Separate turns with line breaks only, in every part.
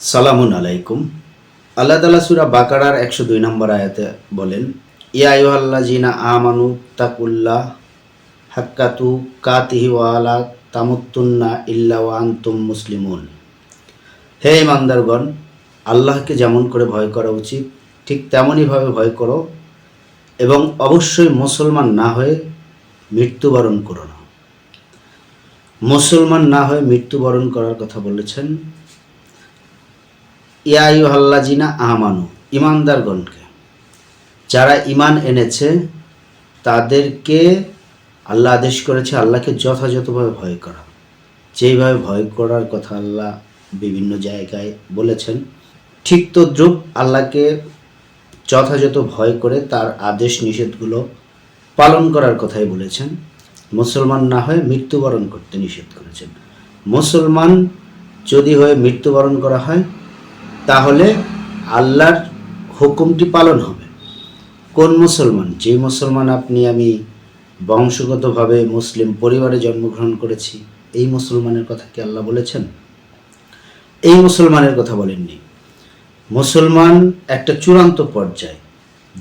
সালামুন আলাইকুম। আল্লাহ তালা সুরা বাকারার একশো দুই নম্বর আয়াতে বলেন, ইয়া জিনা আমানু তাকুল্লাহ হাক্কাতু কাতিহি ওয়ালা তামুত্তুন্না ইল্লা আনতুম মুসলিমুন। হে ইমানদারগণ আল্লাহকে যেমন করে ভয় করা উচিত, ঠিক তেমনইভাবে ভয় করো এবং অবশ্যই মুসলমান না হয়ে মৃত্যুবরণ করো না। মুসলমান না হয়ে মৃত্যুবরণ করার কথা বলেছেন ইয়ায়ু হাল্লাজিনা আমানু, ইমানদারগণকে। যারা ইমান এনেছে, তাদেরকে আল্লাহ আদেশ করেছে আল্লাহকে যথাযথভাবে ভয় করা। যেইভাবে ভয় করার কথা আল্লাহ বিভিন্ন জায়গায় বলেছেন, ঠিক তদ্রুপ আল্লাহকে যথাযথ ভয় করে তার আদেশ নিষেধগুলো পালন করার কথাই বলেছেন। মুসলমান না হয়ে মৃত্যুবরণ করতে নিষেধ করেছেন। মুসলমান যদি হয়ে মৃত্যুবরণ করা হয়, তাহলে আল্লাহর হুকুমটি পালন হবে। কোন মুসলমান? যে মুসলমান আপনি আমি বংশগতভাবে মুসলিম পরিবারে জন্মগ্রহণ করেছি, এই মুসলমানের কথা কি আল্লাহ বলেছেন? এই মুসলমানের কথা বলেননি। মুসলমান একটা চূড়ান্ত পর্যায়।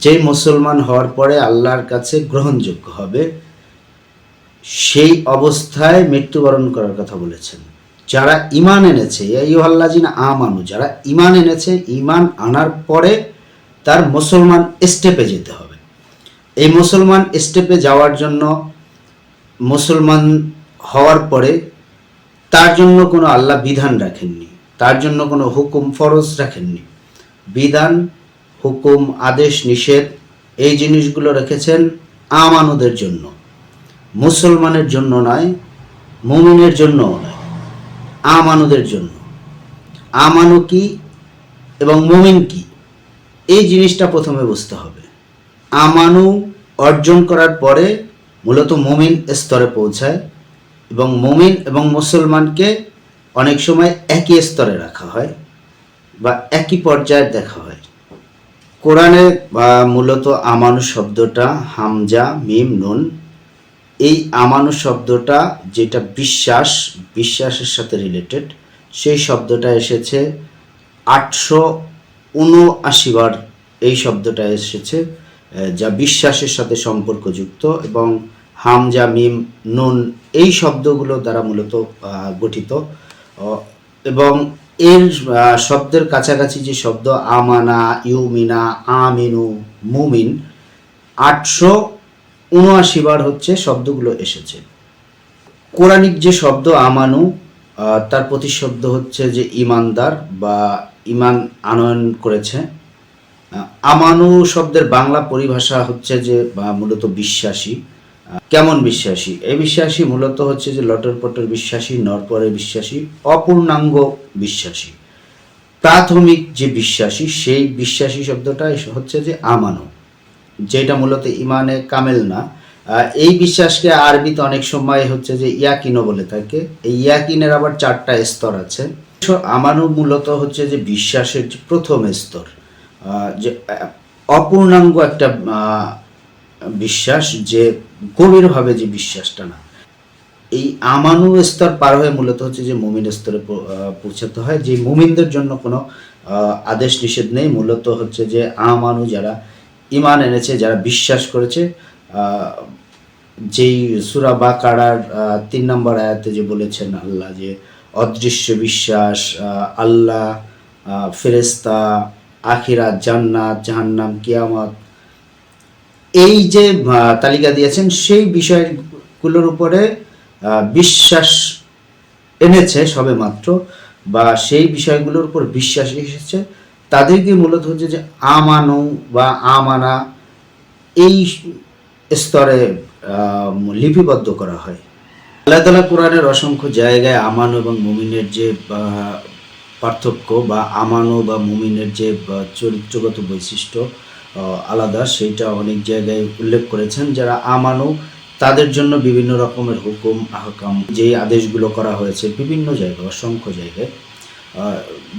যেই মুসলমান হওয়ার পরে আল্লাহর কাছে গ্রহণযোগ্য হবে, সেই অবস্থায় মৃত্যুবরণ করার কথা বলেছেন। যারা ইমান এনেছে এই আল্লাজিন আমানু, যারা ইমান এনেছে ইমান আনার পরে তার মুসলমান স্টেপে যেতে হবে। এই মুসলমান স্টেপে যাওয়ার জন্য, মুসলমান হওয়ার পরে তার জন্য কোনো আল্লাহ বিধান রাখেননি, তার জন্য কোনো হুকুম ফরজ রাখেননি। বিধান, হুকুম, আদেশ, নিষেধ, এই জিনিসগুলো রেখেছেন আমানুদের জন্য। মুসলমানের জন্য নয়, মুমিনের জন্য নয়, আমানুদের জন্য। আমানু কি এবং মুমিন কি? এই জিনিসটা প্রথমে বুঝতে হবে। আমানু অর্জন করার পরে মূলত মুমিন স্তরে পৌঁছায় এবং মুমিন এবং মুসলমানকে অনেক সময় একই স্তরে রাখা হয়। বা একই পর্যায়ে দেখা হয়। কোরআনে মূলত আমানু শব্দটা হামজা, মিম, নুন, এই আমানু শব্দটা যেটা বিশ্বাস, বিশ্বাসের সাথে রিলেটেড সেই শব্দটা এসেছে আটশো উনআশি বার এই শব্দটা এসেছে যা বিশ্বাসের সাথে সম্পর্কযুক্ত এবং হামজা, মিম, নুন এই শব্দগুলো দ্বারা মূলত গঠিত। এবং এর শব্দের কাছাকাছি যে শব্দ আমানা, ইউমিনা, আমিনু, মুমিন, আটশো উনআশি বার হচ্ছে শব্দগুলো এসেছে। কোরআনিক যে শব্দ আমানু তার প্রতিশব্দ হচ্ছে যে ইমানদার বা ইমান আনয়ন করেছে। আমানু শব্দের বাংলা পরিভাষা হচ্ছে যে মূলত বিশ্বাসী। কেমন বিশ্বাসী? এই বিশ্বাসী মূলত হচ্ছে যে লটর পটর বিশ্বাসী, নরপরে বিশ্বাসী, অপূর্ণাঙ্গ বিশ্বাসী। প্রাথমিক যে বিশ্বাসী, সেই বিশ্বাসী শব্দটা হচ্ছে যে আমানু, যেটা মূলত ইমানে কামেল না। এই বিশ্বাসকে আরবিতে অনেক সময় হচ্ছে যে ইয়াকিনও বলে থাকে। এই ইয়াকিনের আবার চারটা স্তর আছে। আমানু মূলত হচ্ছে যে বিশ্বাসের প্রথম স্তর যে অপূর্ণাঙ্গ একটা বিশ্বাস যে গভীরভাবে যে বিশ্বাসটা না। এই আমানু স্তর পার হয়ে মূলত হচ্ছে যে মুমিন স্তরে পৌঁছাতে হয়। যে মুমিনদের জন্য কোনো আদেশ নিষেধ নেই। মূলত হচ্ছে যে আমানু যারা ইমান এনেছে, যারা বিশ্বাস করেছে যেই সুরা বা কাড়ার তিন নম্বর আয়াতে যে বলেছেন আল্লাহ যে, অদৃশ্য বিশ্বাস আল্লাহ ফেরেস্তা আখিরাত, জান্নাত, জাহান্নাম, কিয়ামত এই যে তালিকা দিয়েছেন, সেই বিষয়গুলোর উপরে বিশ্বাস এনেছে সবে মাত্র বা সেই বিষয়গুলোর উপর বিশ্বাস এসেছে। তাদেরকে মূলত হচ্ছে যে আমানু বা আমানা এই স্তরে লিপিবদ্ধ করা হয়। আল্লাহ তালা কোরআনের অসংখ্য জায়গায় আমানু এবং মুমিনের যে পার্থক্য বা আমানু বা মুমিনের যে চরিত্রগত বৈশিষ্ট্য আলাদা, সেইটা অনেক জায়গায় উল্লেখ করেছেন। যারা আমানু, তাদের জন্য বিভিন্ন রকমের হুকুম, আহকাম, যে আদেশগুলো করা হয়েছে বিভিন্ন জায়গায়, অসংখ্য জায়গায়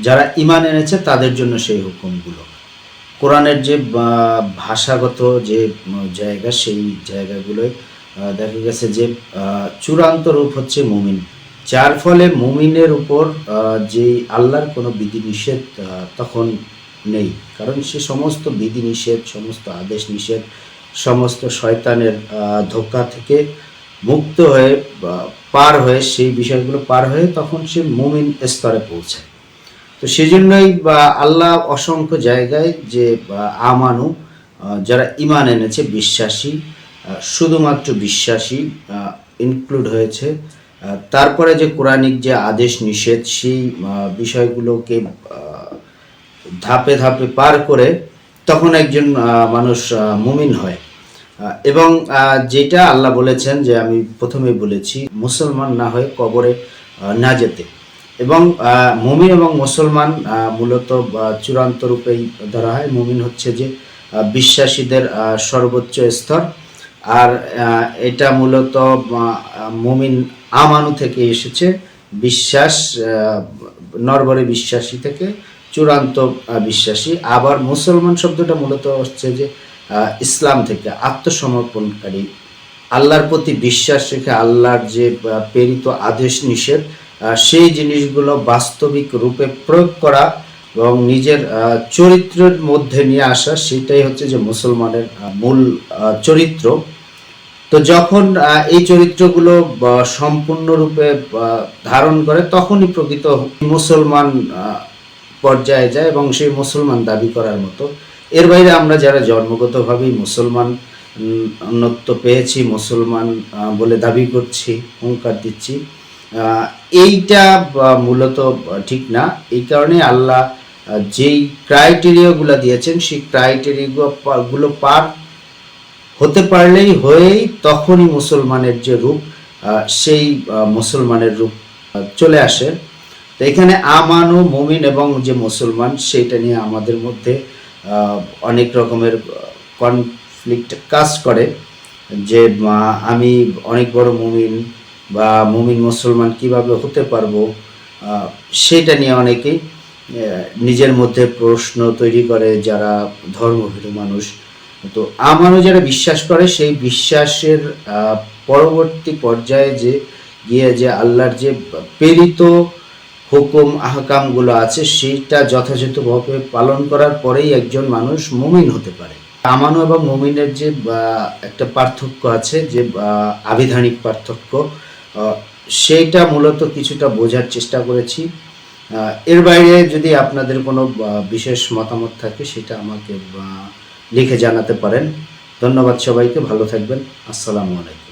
যারা ইমান এনেছে, তাদের জন্য সেই হুকুমগুলো। কোরআনের যে ভাষাগত যে জায়গা, সেই জায়গাগুলোয় দেখা গেছে যে চূড়ান্ত রূপ হচ্ছে মুমিন। যার ফলে মুমিনের উপর যে আল্লাহর কোনো বিধিনিষেধ তখন নেই। কারণ সে সমস্ত বিধিনিষেধ সমস্ত আদেশ নিষেধ, সমস্ত শয়তানের ধোকা থেকে মুক্ত হয়ে পার হয়ে, সেই বিষয়গুলো পার হয়ে তখন সে মুমিন স্তরে পৌঁছায় তো সেই জন্যই বা, আল্লাহ অসংখ্য জায়গায় যে আমানু যারা ইমান এনেছে, বিশ্বাসী শুধুমাত্র বিশ্বাসী ইনক্লুড হয়েছে তারপরে যে কোরআনিক যে আদেশ নিষেধ, সেই বিষয়গুলোকে ধাপে ধাপে পার করে তখন একজন মানুষ মুমিন হয়। এবং যেটা আল্লাহ বলেছেন যে আমি প্রথমে বলেছি, মুসলমান না হয়ে কবরে না যেতে। এবং মুমিন এবং মুসলমান মূলত চূড়ান্ত রূপেই ধরা হয়। মুমিন হচ্ছে যে বিশ্বাসীদের সর্বোচ্চ স্তর। আর এটা মূলত মুমিন আমানু থেকে এসেছে। বিশ্বাস নরবরে বিশ্বাসী থেকে চূড়ান্ত বিশ্বাসী। আবার মুসলমান শব্দটা মূলত হচ্ছে যে ইসলাম থেকে আত্মসমর্পণকারী। আল্লাহর প্রতি বিশ্বাস রেখে আল্লাহর যে প্রেরিত আদেশ নিষেধ সেই জিনিসগুলো বাস্তবিক রূপে প্রয়োগ করা এবং নিজের চরিত্রের মধ্যে নিয়ে আসা, সেটাই হচ্ছে যে মুসলমানের মূল চরিত্র। তো যখন এই চরিত্রগুলো সম্পূর্ণরূপে ধারণ করে, তখনই প্রকৃত মুসলমান পর্যায়ে যায় এবং সেই মুসলমান দাবি করার মতো। এর বাইরে আমরা যারা জন্মগতভাবেই মুসলমান অন্যত্ব পেয়েছি, মুসলমান বলে দাবি করছি, হুঙ্কার দিচ্ছি এইটা মূলত ঠিক না। এই কারণে আল্লাহ যেই ক্রাইটেরিয়াগুলো দিয়েছেন, সেই ক্রাইটেরিয়াগুলো পার হতে পারলেই হয়েই তখনই মুসলমানের যে রূপ সেই মুসলমানের রূপ চলে আসে। তো এখানে আমানু, মুমিন এবং যে মুসলমান, সেইটা নিয়ে আমাদের মধ্যে অনেক রকমের কনফ্লিক্ট কাজ করে। যে আমি অনেক বড় মুমিন বা মুমিন মুসলমান কীভাবে হতে পারব সেটা নিয়ে অনেকেই নিজের মধ্যে প্রশ্ন তৈরি করে যারা ধর্মভীরু মানুষ। তো আমারও যারা বিশ্বাস করে, সেই বিশ্বাসের পরবর্তী পর্যায়ে যে, গিয়ে যে আল্লাহর যে, প্রেরিত হুকুম, আহকামগুলো আছে সেইটা যথাযথভাবে পালন করার পরেই একজন মানুষ মুমিন হতে পারে। আমানু এবং মুমিনের যে একটা পার্থক্য আছে, যে আবিধানিক পার্থক্য সেইটা মূলত কিছুটা বোঝার চেষ্টা করেছি। এর বাইরে যদি আপনাদের কোনো বিশেষ মতামত থাকে, সেটা আমাকে লিখে জানাতে পারেন। ধন্যবাদ সবাইকে, ভালো থাকবেন। আসসালামু আলাইকুম।